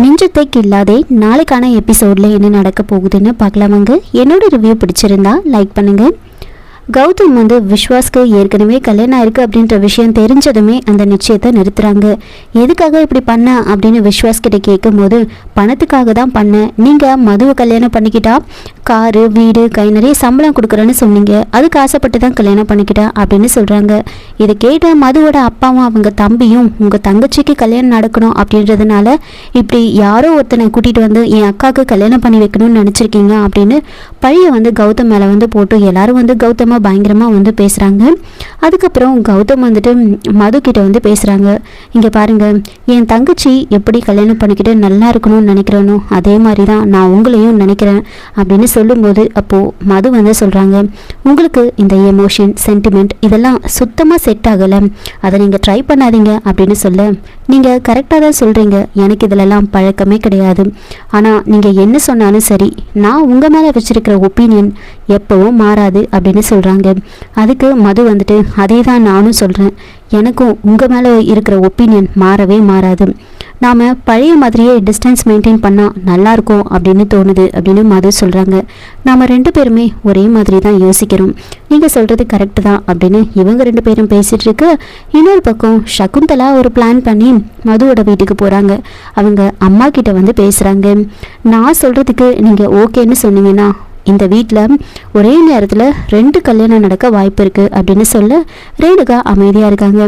நெஞ்சத்தை இல்லாதே நாளைக்கான எபிசோடில் என்ன நடக்க போகுதுன்னு பார்க்கலாமாங்க? என்னோட ரிவ்யூ பிடிச்சிருந்தா லைக் பண்ணுங்கள் கௌதம் வந்து விஸ்வாஸ்க்கு ஏற்கனவே கல்யாணம் ஆயிருக்கு அப்படின்ற விஷயம் தெரிஞ்சதுமே அந்த நிச்சயத்தை நிறுத்துறாங்க. எதுக்காக இப்படி பண்ண அப்படின்னு விஸ்வாஸ் கிட்ட கேட்கும்போது பணத்துக்காக தான் பண்ணேன் நீங்கள் மதுவை கல்யாணம் பண்ணிக்கிட்டா காரு வீடு கை நிறைய சம்பளம் கொடுக்குறேன்னு சொன்னீங்க. அதுக்கு ஆசைப்பட்டு தான் கல்யாணம் பண்ணிக்கிட்டேன் அப்படின்னு சொல்கிறாங்க இதை கேட்ட மதுவோட அப்பாவும் அவங்க தம்பியும் உங்கள் தங்கச்சிக்கு கல்யாணம் நடக்கணும் அப்படின்றதுனால இப்படி யாரோ ஒருத்தனை கூட்டிகிட்டு வந்து என் அக்காவுக்கு கல்யாணம் பண்ணி வைக்கணும்னு நினச்சிருக்கீங்க அப்படின்னு பழைய வந்து கௌதம் மேலே வந்து போட்டு எல்லாரும் வந்து கௌதமாக பயங்கரமாக வந்து பேசுகிறாங்க அதுக்கப்புறம் கௌதம் வந்துட்டு மது கிட்ட வந்து பேசுகிறாங்க இங்கே பாருங்க என் தங்கச்சி எப்படி கல்யாணம் பண்ணிக்கிட்டு நல்லா இருக்கணும்னு நினைக்கிறேனோ அதே மாதிரி தான் நான் உங்களையும் நினைக்கிறேன் அப்படின்னு சொல்லும்போது அப்போது மது வந்து சொல்கிறாங்க உங்களுக்கு இந்த எமோஷன் சென்டிமெண்ட் இதெல்லாம் சுத்தமாக செட் ஆகலை. அதை நீங்கள் ட்ரை பண்ணாதீங்க அப்படின்னு சொல்ல நீங்கள் கரெக்டாக தான் சொல்கிறீங்க எனக்கு இதிலெல்லாம் பழக்கமே கிடையாது. ஆனால் நீங்கள் என்ன சொன்னாலும் சரி நான் உங்கள் மேலே வச்சுருக்கிற ஒப்பீனியன் எப்போவும் மாறாது அப்படின்னு சொல்கிறாங்க அதுக்கு மது வந்துட்டு அதே தான் நானும் சொல்கிறேன் எனக்கும் உங்கள் மேலே இருக்கிற ஒப்பீனியன் மாறவே மாறாது. நாம் பழைய மாதிரியே டிஸ்டன்ஸ் மெயின்டைன் பண்ணால் நல்லாயிருக்கும் அப்படின்னு தோணுது அப்படின்னு மது சொல்கிறாங்க நாம் ரெண்டு பேருமே ஒரே மாதிரி தான் யோசிக்கிறோம். நீங்கள் சொல்கிறது கரெக்டு தான் அப்படின்னு இவங்க ரெண்டு பேரும் பேசிகிட்டு இருக்கு. இன்னொரு பக்கம் சகுந்தலா ஒரு பிளான் பண்ணி மதுவோட வீட்டுக்கு போகிறாங்க அவங்க அம்மா கிட்ட வந்து பேசுகிறாங்க நான் சொல்கிறதுக்கு நீங்கள் ஓகேன்னு சொன்னீங்கன்னா இந்த வீட்டில் ஒரே நேரத்தில் ரெண்டு கல்யாணம் நடக்க வாய்ப்பு இருக்குது அப்படின்னு சொல்ல ரேணுகா அமைதியாக இருக்காங்க.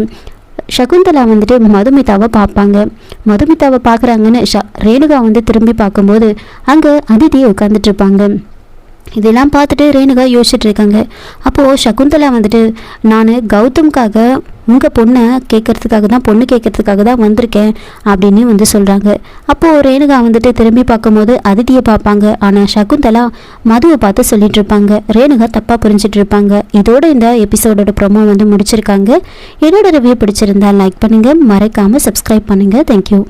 சகுந்தலா வந்துட்டு மதுமிதாவை பார்ப்பாங்க. மதுமிதாவை பார்க்குறாங்கன்னு ஷ ரேணுகா வந்து திரும்பி பார்க்கும்போது அங்கே அதிதி உட்காந்துட்டு இருப்பாங்க. இதெல்லாம் பார்த்துட்டு ரேணுகா யோசிச்சுட்டு இருக்காங்க. அப்போது சகுந்தலா வந்துட்டு நான் கௌதம்காக உங்கள் பொண்ணை கேட்கறதுக்காக தான் பொண்ணு கேட்கறதுக்காக தான் வந்திருக்கேன் அப்படின்னு வந்து சொல்கிறாங்க அப்போது ரேணுகா வந்துட்டு திரும்பி பார்க்கும்போது அதிதியை பார்ப்பாங்க. ஆனால் சகுந்தலா மதுவை பார்த்து சொல்லிட்டு இருப்பாங்க. ரேணுகா தப்பாக புரிஞ்சிட்டு இருப்பாங்க. இதோட இந்த எபிசோடோட ப்ரொமோ வந்து முடிச்சிருக்காங்க. என்னோட ரிவ்யூ பிடிச்சிருந்தா லைக் பண்ணுங்கள் மறக்காமல் சப்ஸ்கிரைப் பண்ணுங்கள் தேங்க்யூ